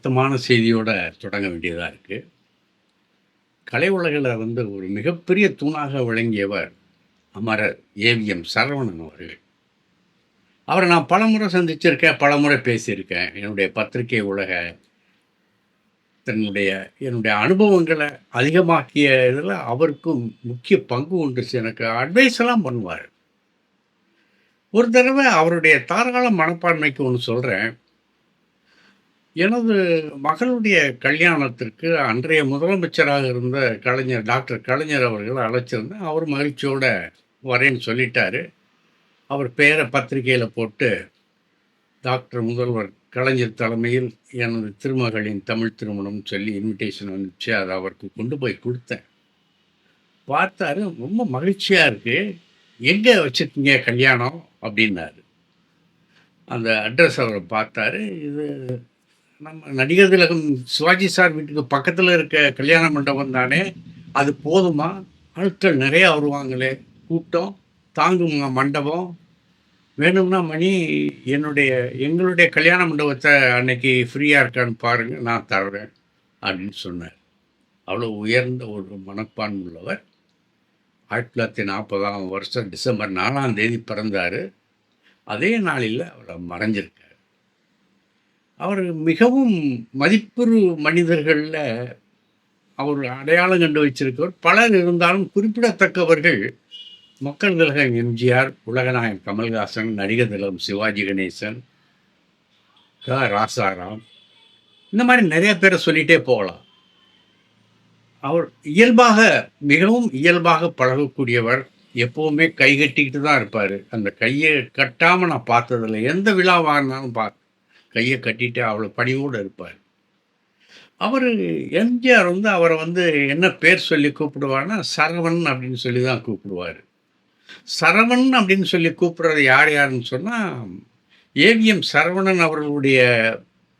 வருத்தமான செய்தியோட தொடங்க வேண்டியதாக இருக்குது கலை உலகில் வந்து ஒரு மிகப்பெரிய தூணாக விளங்கியவர் அமரர் ஏவிஎம் சரவணன் அவர்கள். அவரை நான் பலமுறை சந்திச்சிருக்கேன் பலமுறை பேசியிருக்கேன். என்னுடைய பத்திரிகை உலக தன்னுடைய என்னுடைய அனுபவங்களை அதிகமாக்கிய இதில் அவருக்கும் முக்கிய பங்கு உண்டு. எனக்கு அட்வைஸ் எல்லாம் பண்ணுவார். ஒரு தடவை அவருடைய தாராள மனப்பான்மைக்கு ஒன்று சொல்கிறேன் எனது மகளுடைய கல்யாணத்திற்கு அன்றைய முதலமைச்சராக இருந்த கலைஞர் டாக்டர் கலைஞர் அவர்கள் அழைச்சிருந்தேன். அவர் மகிழ்ச்சியோட வரேன்னு சொல்லிட்டாரு. அவர் பேரை பத்திரிகையில் போட்டு டாக்டர் முதல்வர் கலைஞர் தலைமையில் எனது திருமகளின் தமிழ் திருமணம் சொல்லி இன்விடேஷன் வந்துச்சு. அதை அவருக்கு கொண்டு போய் கொடுத்தேன். பார்த்தாரு ரொம்ப மகிழ்ச்சியாக இருக்குது எங்கே வச்சுருக்கீங்க கல்யாணம்? அப்படின்னாரு. அந்த அட்ரஸ் அவரை பார்த்தாரு. இது நம்ம நடிகர் திலகம் சிவாஜி சார் வீட்டுக்கு பக்கத்தில் இருக்க கல்யாண மண்டபம் தானே? அது போதுமா? ஆட்கள் நிறையா வருவாங்களே. கூட்டம் தாங்குமா மண்டபம். வேணும்னா மணி என்னுடைய எங்களுடைய கல்யாண மண்டபத்தை அன்னைக்கு ஃப்ரீயாக இருக்கான்னு பாருங்கள் நான் தர்றேன் அப்படின்னு சொன்னார். அவ்வளோ உயர்ந்த ஒரு மனப்பான்மை உள்ளவர். ஆயிரத்தி தொள்ளாயிரத்தி நாற்பதாம் வருஷம் டிசம்பர் நாலாம் தேதி பிறந்தார். அதே நாளில் அவரை மறைஞ்சிருக்கார். அவர் மிகவும் மதிப்புறு மனிதர்களில் அவர் அடையாளம் கண்டு வச்சிருக்கவர் பலர் இருந்தாலும் குறிப்பிடத்தக்கவர்கள் மக்கள் திலகம் எம்ஜிஆர் உலகநாயகன் கமல்ஹாசன் நடிகர் திலகம் சிவாஜி கணேசன் க. ராசாராம். இந்த மாதிரி நிறைய பேரை சொல்லிகிட்டே போகலாம். அவர் இயல்பாக மிகவும் இயல்பாக பழகக்கூடியவர். எப்போவுமே கை கட்டிக்கிட்டு தான் இருப்பார். அந்த கையை கட்டாமல் நான் பார்த்ததில்ல. எந்த விழாவாக இருந்தாலும் பார்த்து கையை கட்டிட்டு அவ்வளோ பணிவோடு இருப்பார். அவர் எம்ஜிஆர் வந்து அவரை வந்து என்ன பேர் சொல்லி கூப்பிடுவார்னா சரவணன் அப்படின்னு சொல்லி தான் கூப்பிடுவார். சரவணன் அப்படின்னு சொல்லி கூப்பிடுறது யார் யாருன்னு சொன்னால் ஏவிஎம் சரவணன் அவர்களுடைய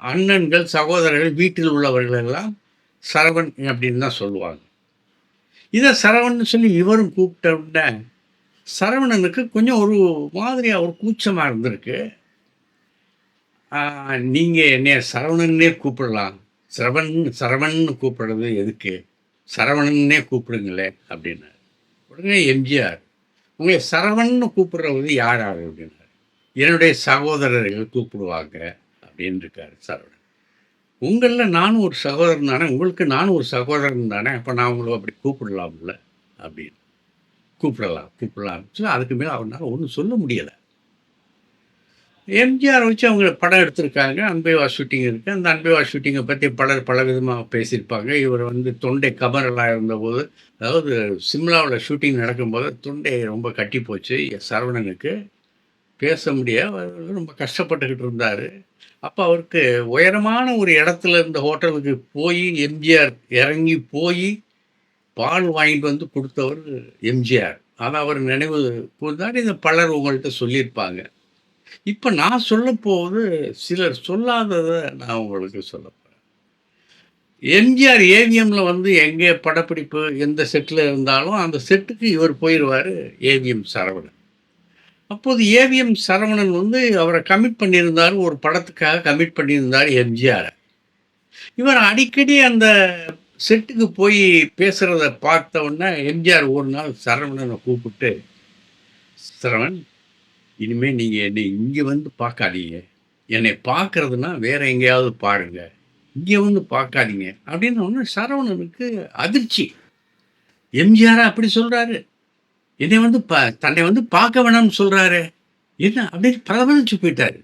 அண்ணன்கள் சகோதரர்கள் வீட்டில் உள்ளவர்கள் எல்லாம் சரவண் அப்படின்னு தான் சொல்லுவாங்க. இதை சரவணன் சொல்லி இவரும் கூப்பிட்ட உடனே சரவணனுக்கு கொஞ்சம் ஒரு மாதிரியாக ஒரு கூச்சமாக இருந்திருக்கு. நீங்கள் என்னைய சரவணன்னே கூப்பிடலாம். சரவண் சரவணன்னு கூப்பிடுறது எதுக்கு? சரவணன்னே கூப்பிடுங்களே அப்படின்னாரு. உடனே எம்ஜிஆர் உங்களை சரவணன்னு கூப்பிடுறது யார் யார் அப்படின்னாரு. என்னுடைய சகோதரர்கள் கூப்பிடுவாங்க அப்படின்னு இருக்காரு சரவணன். உங்களில் நானும் ஒரு சகோதரன் தானே உங்களுக்கு நானும் ஒரு சகோதரன் தானே அப்போ நான் உங்களை அப்படி கூப்பிடலாம்ல அப்படின்னு. கூப்பிடலாம் கூப்பிடலாம். சொல்லி அதுக்கு மேலே அவனால் ஒன்றும் சொல்ல முடியலை. எம்ஜிஆர் வச்சு அவங்க படம் எடுத்திருக்காங்க. அன்பேவா ஷூட்டிங் இருக்குது அந்த அன்பேவா ஷூட்டிங்கை பற்றி பலர் பல விதமாக பேசியிருப்பாங்க. இவர் வந்து தொண்டை கமரலாக இருந்தபோது அதாவது சிம்லாவில் ஷூட்டிங் நடக்கும்போது தொண்டை ரொம்ப கட்டி போச்சு சரவணனுக்கு. பேச முடியாது ரொம்ப கஷ்டப்பட்டுக்கிட்டு இருந்தார். அப்போ அவருக்கு உயரமான ஒரு இடத்துல இருந்த ஹோட்டலுக்கு போய் எம்ஜிஆர் இறங்கி போய் பால் வாங்கிட்டு வந்து கொடுத்தவர் எம்ஜிஆர். அதை அவர் நினைவு கூர்ந்தார். இதை பலர் உங்கள்கிட்ட சொல்லியிருப்பாங்க. இப்போ நான் சொல்ல போவது சிலர் சொல்லாததை நான் உங்களுக்கு சொல்ல போகிறேன் எம்ஜிஆர் ஏவிஎம்மில் வந்து எங்கே படப்பிடிப்பு எந்த செட்டில் இருந்தாலும் அந்த செட்டுக்கு இவர் போயிடுவார் ஏவிஎம் சரவணன். அப்போது ஏவிஎம் சரவணன் வந்து அவரை கமிட் பண்ணியிருந்தார் ஒரு படத்துக்காக கமிட் பண்ணியிருந்தார் எம்ஜிஆரை. இவர் அடிக்கடி அந்த செட்டுக்கு போய் பேசுகிறத பார்த்த உடனே எம்ஜிஆர் ஒரு நாள் சரவணனை கூப்பிட்டு சரவணன் இனிமேல் நீங்கள் என்னை இங்கே வந்து பார்க்காதீங்க. என்னை பார்க்கறதுனா வேற எங்கேயாவது பாருங்க. இங்கே வந்து பார்க்காதீங்க. அப்படின்னு ஒன்று சரவணனுக்கு அதிர்ச்சி. எம்ஜிஆர் அப்படி சொல்கிறாரு என்னை வந்து ப தன்னை வந்து பார்க்க வேணாம்னு சொல்கிறாரு என்ன? அப்படின்னு பதபதிச்சு போயிட்டார்.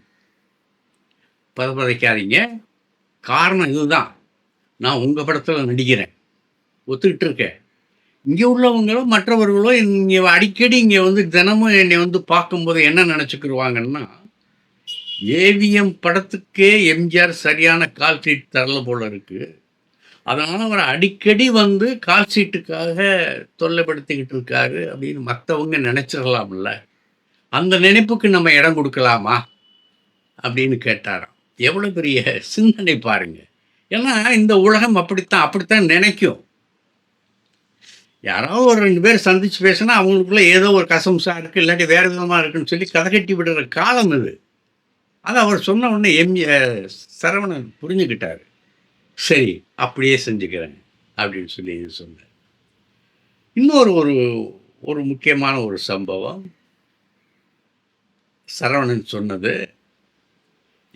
பதபதைக்காதீங்க காரணம் இதுதான். நான் உங்கள் படத்தில் நடிக்கிறேன். ஒத்துக்கிட்டு இருக்கேன். இங்கே உள்ளவங்களோ மற்றவர்களோ இங்கே அடிக்கடி இங்கே வந்து தினமும் என்னை வந்து பார்க்கும்போது என்ன நினச்சிக்கிடுவாங்கன்னா ஏவிஎம் படத்துக்கே எம்ஜிஆர் சரியான கால் சீட் தரல போல இருக்குது அதனால் அவர் அடிக்கடி வந்து கால் சீட்டுக்காக தொல்லைப்படுத்திக்கிட்டு இருக்காரு அப்படின்னு மற்றவங்க நினச்சிடலாம்ல அந்த நினைப்புக்கு நம்ம இடம் கொடுக்கலாமா? அப்படின்னு கேட்டாராம். எவ்வளோ பெரிய சிந்தனை பாருங்கள் ஏன்னா இந்த உலகம் அப்படித்தான் அப்படித்தான் நினைக்கும். யாராவது ஒரு ரெண்டு பேர் சந்திச்சு பேசினா அவங்களுக்குள்ள ஏதோ ஒரு கசம்சா இருக்குது இல்லாட்டி வேறு விதமாக இருக்குன்னு சொல்லி கதை கட்டி விடுற காலம் இது. அதை அவர் சொன்ன உடனே எம். சரவணன் புரிஞ்சுக்கிட்டார். சரி அப்படியே செஞ்சுக்கிறேன் அப்படின்னு சொல்லி சொன்னார். இன்னொரு ஒரு ஒரு முக்கியமான ஒரு சம்பவம். சரவணன் சொன்னது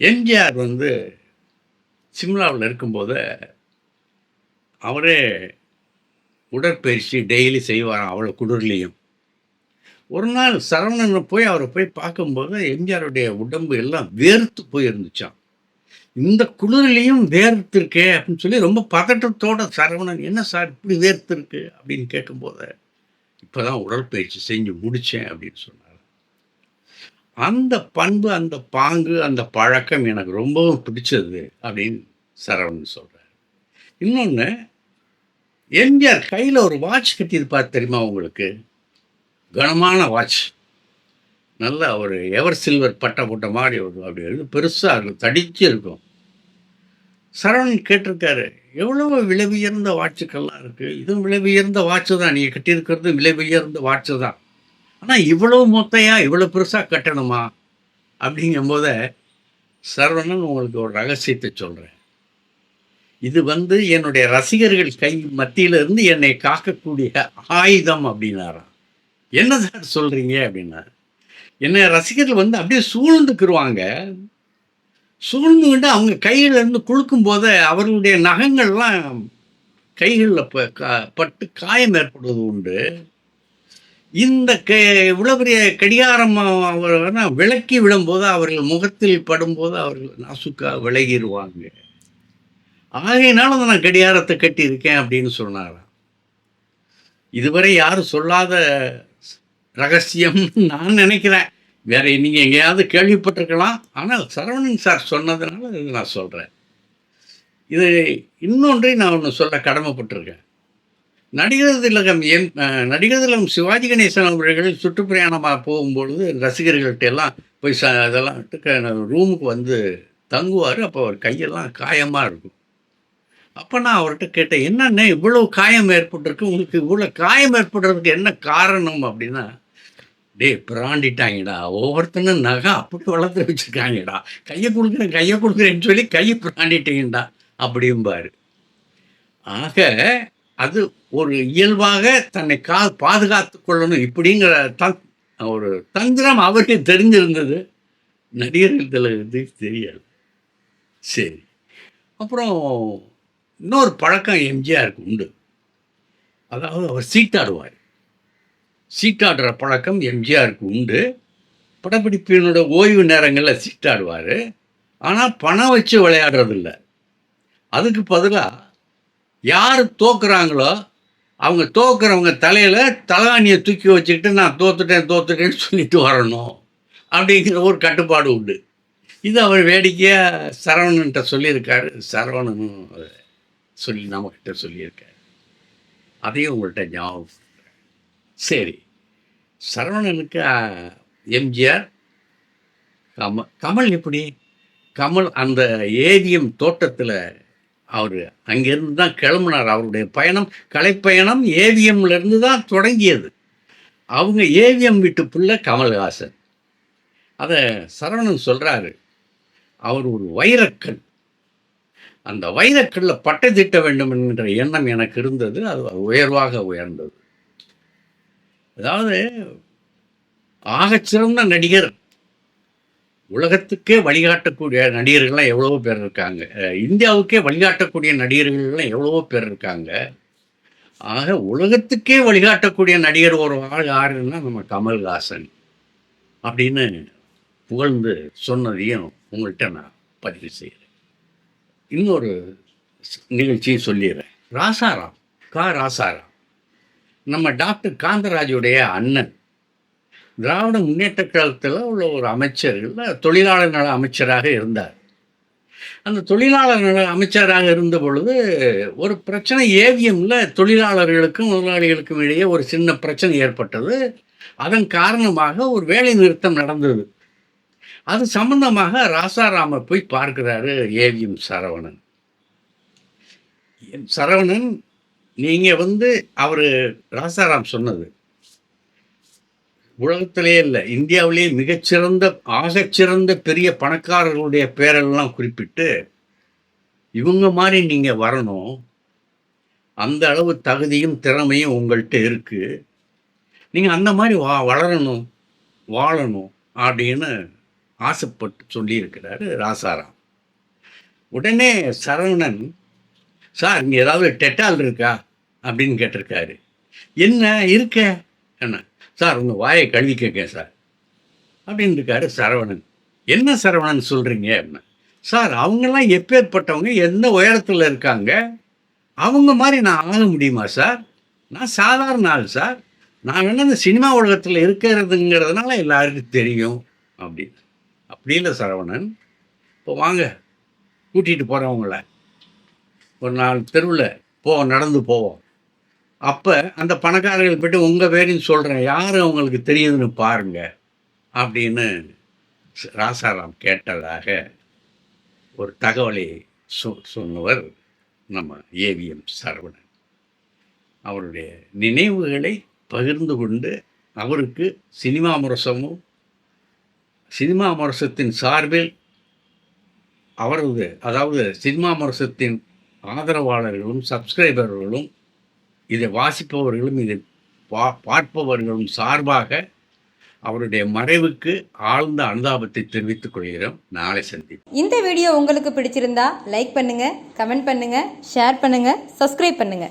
எம்ஜிஆர் வந்து சிம்லாவில் இருக்கும்போது அவரே உடற்பயிற்சி டெய்லி செய்வாராம் அவ்வளோ குளிர்லேயும் ஒரு நாள் சரவணனை போய் அவரை போய் பார்க்கும்போது எம்ஜிஆருடைய உடம்பு எல்லாம் வேர்த்து போயிருந்துச்சான் இந்த குளிர்லையும் வேர்த்திருக்கே அப்படின்னு சொல்லி ரொம்ப பதட்டத்தோட சரவணன் என்ன சார் இப்படி வேர்த்திருக்கு? அப்படின்னு கேட்கும்போது இப்போதான் உடற்பயிற்சி செஞ்சு முடித்தேன் அப்படின்னு சொன்னார். அந்த பண்பு அந்த பாங்கு அந்த பழக்கம் எனக்கு ரொம்பவும் பிடிச்சது அப்படின்னு சரவணன் சொல்கிறார் இன்னொன்று எம்ஜிஆர் கையில் ஒரு வாட்ச் கட்டியிருப்பார் தெரியுமா உங்களுக்கு? கனமான வாட்ச். நல்ல ஒரு எவர் சில்வர் பட்டை போட்ட மாதிரி ஒரு அப்படி பெருசாக இருக்கும் தடிச்சு இருக்கும். சரவணன் கேட்டிருக்காரு எவ்வளவு விலை உயர்ந்த வாட்சுக்கள்லாம் இருக்குது இதுவும் விலை உயர்ந்த வாட்சு தான். நீங்கள் கட்டியிருக்கிறது விலை உயர்ந்த வாட்சு தான். ஆனால் இவ்வளவு மொத்தையா இவ்வளோ பெருசாக கட்டணுமா? அப்படிங்கும்போத சரவணன் உங்களுக்கு ஒரு ரகசியத்தை சொல்கிறேன் இது வந்து என்னுடைய ரசிகர்கள் கை மத்தியில இருந்து என்னை காக்கக்கூடிய ஆயுதம் அப்படின்னாராம். என்ன சார் சொல்கிறீங்க அப்படின்னா என்ன ரசிகர்கள் வந்து அப்படியே சூழ்ந்துக்குருவாங்க. சூழ்ந்துக்கிட்டு அவங்க கையில இருந்து குளுக்கும் போது அவர்களுடைய நகங்கள்லாம் கைகளில் ப பட்டு காயம் ஏற்படுவது உண்டு. இந்த க இவ்வளோ பெரிய கடிகாரம் அவர் விளக்கி விடும்போது அவர்கள் முகத்தில் படும்போது அவர்கள் நாசுக்காக விலகிடுவாங்க ஆகையினால தான் நான் கடிகாரத்தை கட்டியிருக்கேன் அப்படின்னு சொன்னாராம் இதுவரை யாரும் சொல்லாத ரகசியம் நான் நினைக்கிறேன். வேற நீங்க எங்கேயாவது கேள்விப்பட்டிருக்கலாம். ஆனால் சரவணன் சார் சொன்னதுனால இது நான் சொல்றேன். இது இன்னொன்றை நான் ஒன்று சொல்ல கடமைப்பட்டிருக்கேன். நடிகர் திலகம் என் நடிகர் திலகம் சிவாஜி கணேசன் அவர்கள் சுற்றுப்பிரயாணமாக போகும்பொழுது ரசிகர்கள்ட்ட எல்லாம் போய் ச அதெல்லாம் ரூமுக்கு வந்து தங்குவார். அப்போ அவர் கையெல்லாம் காயமாக இருக்கும். அப்போ நான் அவர்கிட்ட கேட்டேன் என்னென்ன இவ்வளோ காயம் ஏற்பட்டிருக்கு? உங்களுக்கு இவ்வளோ காயம் ஏற்படுறதுக்கு என்ன காரணம்? அப்படின்னா டேய் பிராண்டிட்டாங்கடா. ஒவ்வொருத்தனும் நகை அப்படி வளர்த்து வச்சுருக்காங்கடா. கையை கொடுக்குறேன் கையை கொடுக்குறேன்னு சொல்லி கையை பிராண்டிட்டீங்கடா. அப்படிம்பாரு. ஆக அது ஒரு இயல்பாக தன்னை கா பாதுகாத்து கொள்ளணும் இப்படிங்கிற தன் ஒரு தந்திரம் அவருக்கு தெரிஞ்சிருந்தது. நடிகர்கள் தெரியாது. சரி. அப்புறம் இன்னொரு பழக்கம் எம்ஜிஆருக்கு உண்டு. அதாவது அவர் சீட்டாடுவார். சீட்டாடுற பழக்கம் எம்ஜிஆருக்கு உண்டு. படப்பிடிப்பினோட ஓய்வு நேரங்களில் சீட்டாடுவார். ஆனால் பணம் வச்சு விளையாடுறதில்ல. அதுக்கு பதிலாக யார் தோக்குறாங்களோ அவங்க தோக்குறவங்க தலையில் தலகாணியை தூக்கி வச்சுக்கிட்டு நான் தோத்துட்டேன் தோத்துட்டேன்னு சொல்லிட்டு வரணும் அப்படிங்கிற ஒரு கட்டுப்பாடு உண்டு. இது அவர் வேடிக்கையாக சரவணன்ட்ட சொல்லியிருக்காரு. சரவணன் சொல்லி நம்மக்கிட்ட சொல்லியிருக்காரு அதையும் உங்கள்கிட்ட ஞாபகம் சரி. சரவணனுக்கு எம்ஜிஆர் கமல் கமல் எப்படி? கமல் அந்த ஏவிஎம் தோட்டத்தில் அவர் அங்கேருந்து தான் கிளம்புனார். அவருடைய பயணம் கலைப்பயணம் ஏவிஎம்லேருந்து தான் தொடங்கியது. அவங்க ஏவிஎம் வீட்டு புள்ள கமல்ஹாசன். அதை சரவணன் சொல்கிறாரு அவர் ஒரு வைரக்கல். அந்த வைரக்கல்ல பட்டை தீட்ட வேண்டும் என்கிற எண்ணம் எனக்கு இருந்தது. அது உயர்வாக உயர்ந்தது. அதாவது ஆகச்சிறந்த நடிகர் உலகத்துக்கே வழிகாட்டக்கூடிய நடிகர்கள்லாம் எவ்வளவோ பேர் இருக்காங்க. இந்தியாவுக்கே வழிகாட்டக்கூடிய நடிகர்கள்லாம் எவ்வளவோ பேர் இருக்காங்க. ஆக உலகத்துக்கே வழிகாட்டக்கூடிய நடிகர் ஒரு ஆள் யாருன்னா நம்ம கமல்ஹாசன் அப்படின்னு புகழ்ந்து சொன்னதையும் உங்கள்கிட்ட நான் பதிவு செய்கிறேன். இன்னொரு நிகழ்ச்சியை சொல்லிடுறேன். ராசாராம் கா. ராசாராம். நம்ம டாக்டர் காந்தராஜுடைய அண்ணன். திராவிட முன்னேற்ற காலத்தில் உள்ள ஒரு அமைச்சர்கள் தொழிலாளர் நல அமைச்சராக இருந்தார். அந்த தொழிலாளர் நல அமைச்சராக இருந்த பொழுது ஒரு பிரச்சனை ஏவிஎம்ல தொழிலாளர்களுக்கும் முதலாளிகளுக்கும் இடையே ஒரு சின்ன பிரச்சனை ஏற்பட்டது. அதன் காரணமாக ஒரு வேலை நிறுத்தம் நடந்தது. அது சம்பந்தமாக ராசாராம போய் பார்க்கிறாரு ஏவிஎம் சரவணன். சரவணன் நீங்கள் வந்து அவர் ராசாராம் சொன்னது. உலகத்திலே இல்லை இந்தியாவிலேயே மிகச்சிறந்த ஆகச்சிறந்த பெரிய பணக்காரர்களுடைய பேரெல்லாம் குறிப்பிட்டு இவங்க மாதிரி நீங்கள் வரணும். அந்த அளவு தகுதியும் திறமையும் உங்கள்கிட்ட இருக்குது நீங்கள் அந்த மாதிரி வா வளரணும் வாழணும் அப்படின்னு ஆசைப்பட்டு சொல்லியிருக்கிறாரு ராசாராம். உடனே சரவணன் சார் இங்கே ஏதாவது டெட்டால் இருக்கா? அப்படின்னு கேட்டிருக்காரு. என்ன இருக்க? என்ன? சார் உங்கள் வாயை கழுவி கேட்கேன் சார். அப்படின்னு இருக்காரு சரவணன். என்ன சரவணன் சொல்கிறீங்க அப்படின்னா சார் அவங்கெல்லாம் எப்பேற்பட்டவங்க? எந்த உயரத்தில் இருக்காங்க? அவங்க மாதிரி நான் ஆக முடியுமா சார்? நான் சாதாரண ஆள் சார். நான் வேணா இந்த சினிமா உலகத்தில் இருக்கிறதுங்கிறதுனால எல்லாருக்கும் தெரியும். அப்படின்னு. அப்படி இல்லை சரவணன். இப்போ வாங்க கூட்டிகிட்டு போகிறவங்கள ஒரு நாள் தெருவில் போவோம் நடந்து போவோம். அப்போ அந்த பணக்காரர்கள் போய்ட்டு உங்கள் பேரின்னு சொல்கிறேன் யார் அவங்களுக்கு தெரியுதுன்னு பாருங்க. அப்படின்னு ராசாராம் கேட்டதாக ஒரு தகவலை சொ சொன்னவர் நம்ம ஏவிஎம் சரவணன். அவருடைய நினைவுகளை பகிர்ந்து கொண்டு அவருக்கு சினிமா முரசமும் சினிமா முரசத்தின் சார்பில் அவரது அதாவது சினிமா முரசத்தின் ஆதரவாளர்களும் சப்ஸ்கிரைபர்களும் இதை வாசிப்பவர்களும் இதை பா பார்ப்பவர்களும் சார்பாக அவருடைய மறைவுக்கு ஆழ்ந்த அனுதாபத்தை தெரிவித்துக் கொள்கிறோம். நாளை சந்திப்போம். இந்த வீடியோ உங்களுக்கு பிடிச்சிருந்தா லைக் பண்ணுங்க கமெண்ட் பண்ணுங்க ஷேர் பண்ணுங்க சப்ஸ்கிரைப் பண்ணுங்க.